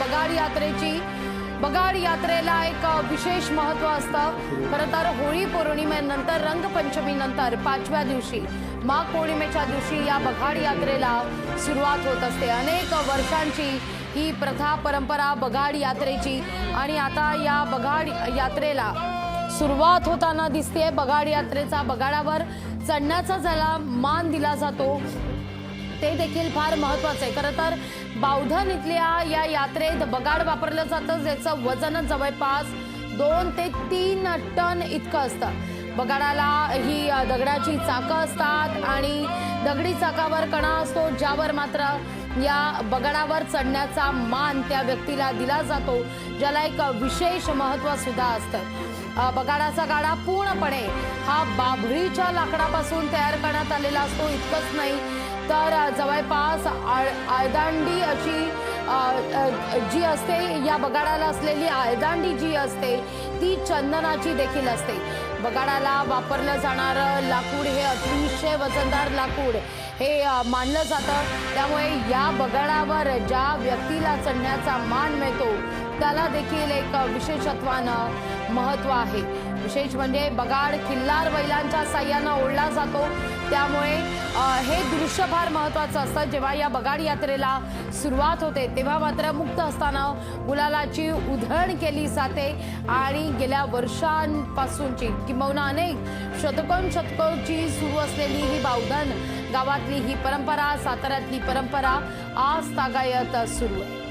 बगाड यात्रेची बगाड यात्रेला एक विशेष महत्त्व असतं. खरं तर होळी पौर्णिमेनंतर रंगपंचमीनंतर पाचव्या दिवशी माघ पौर्णिमेच्या दिवशी या बघाड यात्रेला सुरुवात होत असते. अनेक वर्षांची ही प्रथा परंपरा बघाड यात्रेची आणि आता या बघाड यात्रेला सुरुवात होताना दिसते बगाड यात्रेचा बगाडावर चढण्याचा ज्याला मान दिला जातो ते देखील फार महत्त्वाचं आहे. खरं तर बावधन इथल्या या यात्रेत बगाड वापरलं जातं ज्याचं वजन जवळपास दोन ते तीन टन इतकं असतं. बगाडाला ही दगडाची चाकं असतात आणि दगडी चाकावर कणा असतो ज्यावर मात्र या बगाडावर चढण्याचा मान त्या व्यक्तीला दिला जातो ज्याला एक विशेष महत्त्व सुद्धा असतं. बगाडाचा गाडा पूर्णपणे हा बाभळीच्या लाकडापासून तयार करण्यात आलेला असतो. इतकंच नाही तर जवळपास आळ- आळदांडी अशी जी असते या बगाडाला असलेली आळदांडी जी असते ती चंदनाची देखील असते. बगाडाला वापरलं जाणारं लाकूड हे अतिशय वजनदार लाकूड हे मानलं जातं. त्यामुळे या बगाडावर ज्या व्यक्तीला चढण्याचा मान मिळतो त्याला देखील एक विशेषत्वानं महत्त्व आहे. विशेष म्हणजे बगाड किल्लार बैलांच्या साह्यानं ओढला जातो. त्यामुळे हे दृश्य फार महत्वाचं असतं. जेव्हा या बगाड यात्रेला सुरुवात होते तेव्हा मात्र मुक्त असताना गुलालाची उधळण केली जाते आणि गेल्या वर्षांपासूनची किंबहुना अनेक शतकोन शतकोची सुरू असलेली ही बावधन गावातली ही परंपरा साताऱ्यातली परंपरा आज तागायत सुरू आहे.